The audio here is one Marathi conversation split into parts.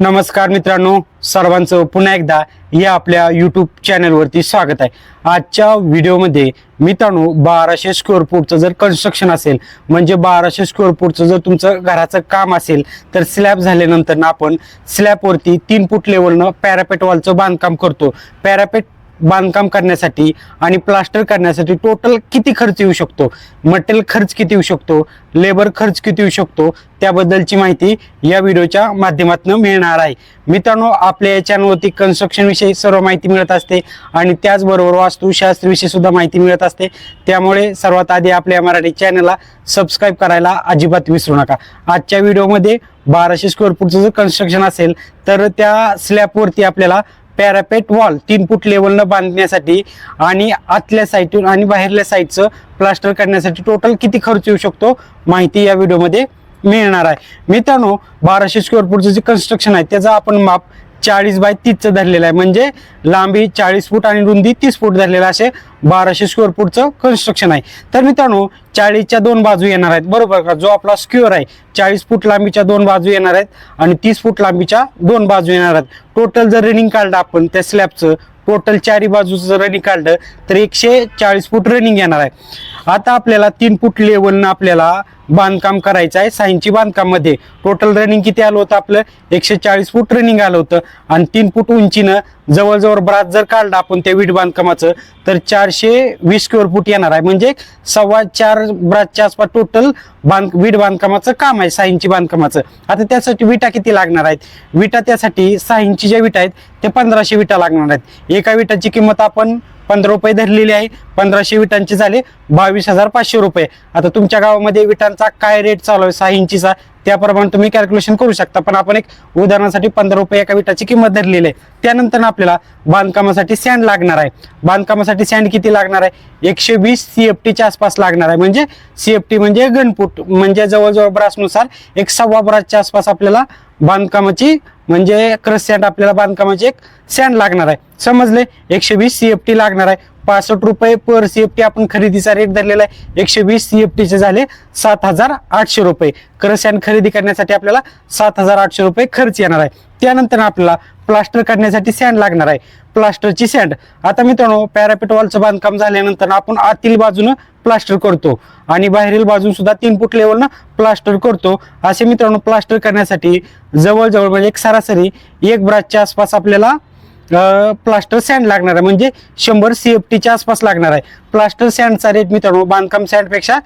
नमस्कार मित्रांनो सर्वांचं पुन्हा एकदा या आपल्या यूट्यूब चॅनलवरती स्वागत आहे. आजच्या व्हिडिओमध्ये मित्रांनो बाराशे स्क्वेअर फूटचं जर कन्स्ट्रक्शन असेल म्हणजे बाराशे स्क्वेअर फूटचं जर तुमचं घराचं काम असेल तर स्लॅब झाल्यानंतर ना आपण स्लॅबवरती तीन फूट लेवलनं पॅरापेट वॉलचं बांधकाम करतो. पॅरापेट बांधकाम करण्यासाठी आणि प्लास्टर करण्यासाठी टोटल किती खर्च येऊ शकतो? मटेरियल खर्च किती येऊ शकतो? लेबर खर्च किती येऊ शकतो? त्याबद्दलची माहिती या व्हिडिओच्या माध्यमातून मिळणार आहे. मित्रांनो आपल्या या चॅनलवरती कन्स्ट्रक्शनविषयी सर्व माहिती मिळत असते आणि त्याचबरोबर वास्तुशास्त्रविषयी सुद्धा माहिती मिळत असते. त्यामुळे सर्वात आधी आपल्या मराठी चॅनलला सबस्क्राईब करायला अजिबात विसरू नका. आजच्या व्हिडिओमध्ये बाराशे स्क्वेअर फूटचं जर कन्स्ट्रक्शन असेल तर त्या स्लॅबवरती आपल्याला पॅरापेट वॉल तीन फूट लेवलनं बांधण्यासाठी आणि आतल्या साईडून आणि बाहेरल्या साईडचं प्लास्टर करण्यासाठी टोटल किती खर्च येऊ शकतो? माहिती या व्हिडिओमध्ये मिळणार आहे. मित्रांनो बाराशे स्क्वेअर फूटचं जे कन्स्ट्रक्शन आहे त्याचा आपण माप चाळीस बाय तीसचं धरलेलं आहे. म्हणजे लांबी चाळीस फूट आणि रुंदी तीस फूट धरलेलं असे बाराशे स्क्वेअर फूटचं कन्स्ट्रक्शन आहे. तर मित्रांनो चाळीसच्या दोन बाजू येणार आहेत. बरोबर का? जो आपला स्क्वेअर आहे चाळीस फूट लांबीच्या दोन बाजू येणार आहेत आणि तीस फूट लांबीच्या दोन बाजू येणार आहेत. टोटल जर रनिंग काढलं आपण त्या स्लॅबचं टोटल चारी बाजूचं जर रनिंग काढलं तर एकशे चाळीस फूट रनिंग येणार आहे. आता आपल्याला तीन फूट लेवलनं आपल्याला बांधकाम करायचं आहे. सायन्सची बांधकाममध्ये टोटल रनिंग किती आलं होतं आपलं? एकशे चाळीस फूट रनिंग आलं होतं. आणि तीन फूट उंचीनं जवळजवळ ब्रात जर काढलं आपण त्या वीट बांधकामाचं तर चारशे वीस स्क्वेअर फूट येणार आहे. म्हणजे सव्वा चार ब्रातच्या आसपास टोटल बांध वीट बांधकामाचं काम आहे साईनची बांधकामाचं. आता त्यासाठी विटा किती लागणार आहेत? विटा त्यासाठी साईनची ज्या विटा आहेत ते पंधराशे विटा लागणार आहेत. एका विटाची किंमत आपण पंधरा रुपये धरलेली आहे. पंधराशे विटांचे झाले. बावीस हजार पाचशे रुपये. आता तुमच्या गावामध्ये विटांचा काय रेट चालू आहे? सहा इंचीचा. त्याप्रमाणे तुम्ही कॅल्क्युलेशन करू शकता. पण आपण एक उदाहरणासाठी पंधरा रुपये एका विटाची किंमत धरलेली आहे. त्यानंतर आपल्याला बांधकामासाठी सँड लागणार आहे. बांधकामासाठी सँड किती लागणार आहे? एकशे वीस सीएफटीच्या आसपास लागणार आहे. म्हणजे सीएफटी म्हणजे गणपूट म्हणजे जवळजवळ ब्रासनुसार एक सव्वा ब्रासच्या आसपास आपल्याला बांधकामाची म्हणजे क्रस सँड आपल्याला बांधकामाचे एक सँड लागणार आहे. समजले? एकशे वीस सी एफ टी लागणार आहे. पासष्ट रुपये पर सी एफ टी आपण खरेदीचा रेट धरलेला आहे. एकशे वीस सी एफ टीचे झाले सात हजार आठशे रुपये. क्रस सँड खरेदी करण्यासाठी आपल्याला सात हजार आठशे रुपये खर्च येणार आहे. त्यानंतर आपल्याला प्लास्टर करण्यासाठी सँड लागणार आहे. प्लास्टरची सँड आता मित्रांनो पॅरापेट वॉलचं बांधकाम झाल्यानंतर आपण आतील बाजूनं प्लास्टर करतो. आणि बाहेरील बाजून सुद्धा तीन फूट लेवलनं प्लास्टर करतो. असे मित्रांनो प्लास्टर करण्यासाठी जवळजवळ म्हणजे एक सरासरी एक ब्रासच्या आसपास आपल्याला प्लास्टर सँड लागणार आहे. म्हणजे शंभर सी एफ टीच्या आसपास लागणार आहे. प्लास्टर सँडचा रेट मित्रांनो बांधकाम सँडपेक्षा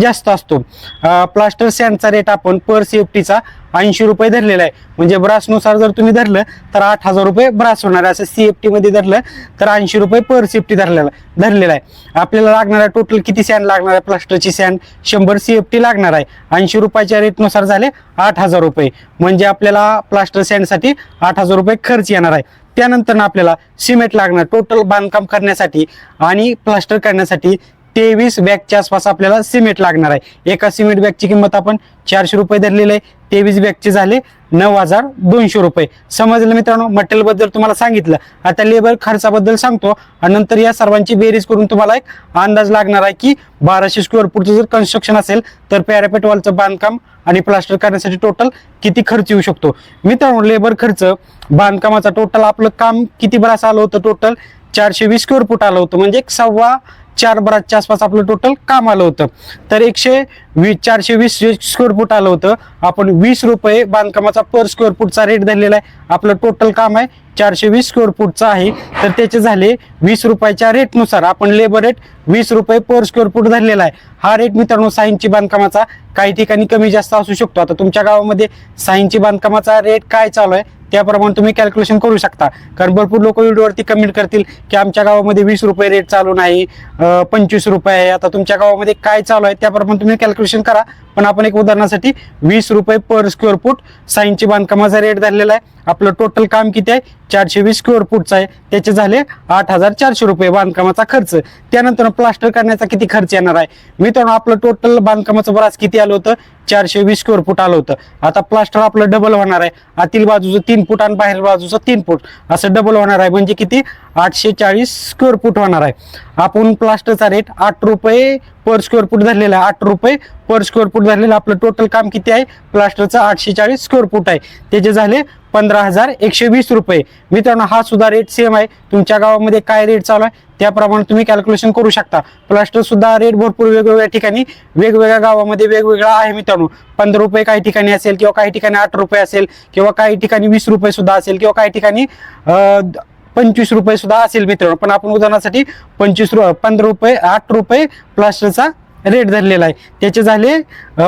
जास्त असतो. प्लास्टर सँडचा रेट आपण पर सी एफ टीचा ऐंशी रुपये धरलेला आहे. म्हणजे ब्रासनुसार जर तुम्ही धरलं तर आठ हजार रुपये ब्रास होणार आहे. असं सी एफ टीमध्ये धरलं तर ऐंशी रुपये पर सेफ्टी धरलेला धरलेला आहे. आपल्याला लागणार आहे टोटल किती सॅन लागणार आहे? प्लास्टरची सॅन शंभर सी एफ टी लागणार आहे. ऐंशी रुपयाच्या रेटनुसार झाले आठ हजार रुपये. म्हणजे आपल्याला प्लास्टर सॅनसाठी आठ हजार रुपये खर्च येणार आहे. त्यानंतर आपल्याला सिमेंट लागणार टोटल बांधकाम करण्यासाठी आणि प्लास्टर करण्यासाठी तेवीस बॅगच्या आसपास आपल्याला सिमेंट लागणार आहे. एका सिमेंट बॅगची किंमत आपण चारशे रुपये धरलेली आहे. तेवीस बॅगचे झाले नऊ हजार दोनशे रुपये. समजलं मित्रांनो? मटेरियलबद्दल तुम्हाला सांगितलं. आता लेबर खर्चाबद्दल सांगतो. आणि नंतर या सर्वांची बेरीज करून तुम्हाला एक अंदाज लागणार आहे की बाराशे स्क्वेअर फूटचं जर कन्स्ट्रक्शन असेल तर पॅरापेट वॉलचं बांधकाम आणि प्लास्टर करण्यासाठी टोटल किती खर्च येऊ शकतो? मित्रांनो लेबर खर्च बांधकामाचा टोटल आपलं काम किती बरास आलं होतं? टोटल चारशे वीस स्क्वेअर फूट आलं होतं. म्हणजे एक सव्वा चार ब्रासच्या आसपास आपलं टोटल काम आलं होतं. तर एकशे वीस चारशे वीस स्क्वेअर फूट आलं होतं आपण वीस रुपये बांधकामाचा पर स्क्वेअर फूटचा रेट धरलेला आहे. आपलं टोटल काम आहे चारशे वीस स्क्वेअर फूटचं आहे. तर त्याचे झाले वीस रुपयाच्या रेटनुसार आपण लेबर रेट वीस रुपये पर स्क्वेअर फूट धरलेला आहे. हा रेट मित्रांनो साईनची बांधकामाचा काही ठिकाणी कमी जास्त असू शकतो. आता तुमच्या गावामध्ये साईनची बांधकामाचा रेट काय चालू आहे? त्याप्रमाणे तुम्ही कॅल्क्युलेशन करू शकता. कारण भरपूर लोक व्हिडिओवरती कमेंट करतील की आमच्या गावामध्ये वीस रुपये रेट चालू नाही पंचवीस रुपये आहे. आता तुमच्या गावामध्ये काय चालू आहे त्याप्रमाणे तुम्ही कॅल्क्युलेशन करा. पण आपण एक उदाहरणासाठी वीस रुपये पर स्क्वेअर फूट साईनची बांधकामाचा रेट धरलेला आहे. आपलं टोटल काम किती आहे? चारशे वीस स्क्वेअर फूटचं आहे. त्याचे झाले आठ हजार चारशे रुपये बांधकामाचा खर्च. त्यानंतर प्लास्टर करण्याचा किती खर्च येणार आहे? मित्रांनो आपलं टोटल बांधकामाचं बराच किती आलं होतं? चारशे वीस स्क्वेअर फूट आलं होतं. आता प्लास्टर आपलं डबल होणार आहे. आतील बाजूचं तीन फूट आणि बाहेर बाजूचं तीन फूट. असं डबल होणार आहे. म्हणजे किती? आठशे चाळीस स्क्वेअर फूट होणार आहे. आपण प्लास्टरचा रेट आठ रुपये पर स्क्वेअर फूट धरलेला आहे. आठ रुपये पर स्क्वेअर फूट धरलेलं आपलं टोटल काम किती आहे? प्लास्टरचं आठशे चाळीस स्क्वेअर फूट आहे त्याचे झाले पंधरा हजार एकशे वीस रुपये. मित्रांनो हा सुद्धा रेट सेम आहे. तुमच्या गावामध्ये काय रेट चालू आहे? त्याप्रमाणे तुम्ही कॅल्क्युलेशन करू शकता. प्लास्टर सुद्धा रेट भरपूर वेगवेगळ्या ठिकाणी वेगवेगळ्या गावामध्ये वेगवेगळा आहे मित्रांनो. पंधरा रुपये काही ठिकाणी असेल किंवा काही ठिकाणी आठ रुपये असेल किंवा काही ठिकाणी वीस रुपये सुद्धा असेल किंवा काही ठिकाणी पंचवीस रुपये सुद्धा असेल मित्रांनो. पण आपण उदाहरणासाठी पंचवीस रु पंधरा रुपये आठ रुपये प्लास्टरचा रेट धरलेला आहे. त्याचे झाले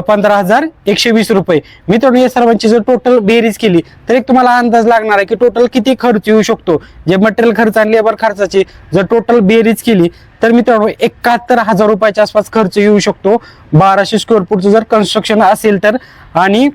पंधरा हजार एकशे वीस रुपये. मित्रांनो या सर्वांची जर टोटल बेरीज केली तर एक तुम्हाला अंदाज लागणार आहे की टोटल किती खर्च येऊ शकतो. जे मटेरियल खर्च आणि लेबर खर्चाची जर टोटल बेरीज केली तर मित्रांनो एकाहत्तर हजार रुपयाच्या आसपास खर्च येऊ शकतो. बाराशे स्क्वेअर फूटचं जर कन्स्ट्रक्शन असेल तर आणि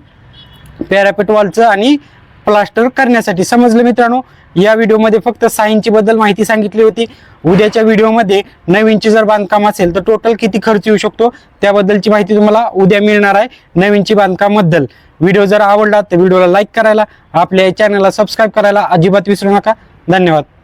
पॅरापेट वॉलचं आणि प्लास्टर करण्यासाठी. समजलं मित्रांनो? या व्हिडिओमध्ये फक्त सायन्सची बद्दल माहिती सांगितली होती. उद्याच्या व्हिडिओमध्ये नवीनची जर बांधकाम असेल तर टोटल किती खर्च येऊ शकतो? त्याबद्दलची माहिती तुम्हाला उद्या मिळणार आहे नवीनची बांधकामबद्दल. व्हिडिओ जर आवडला तर व्हिडिओला लाईक करायला आपल्या चॅनलला सबस्क्राईब करायला अजिबात विसरू नका. धन्यवाद.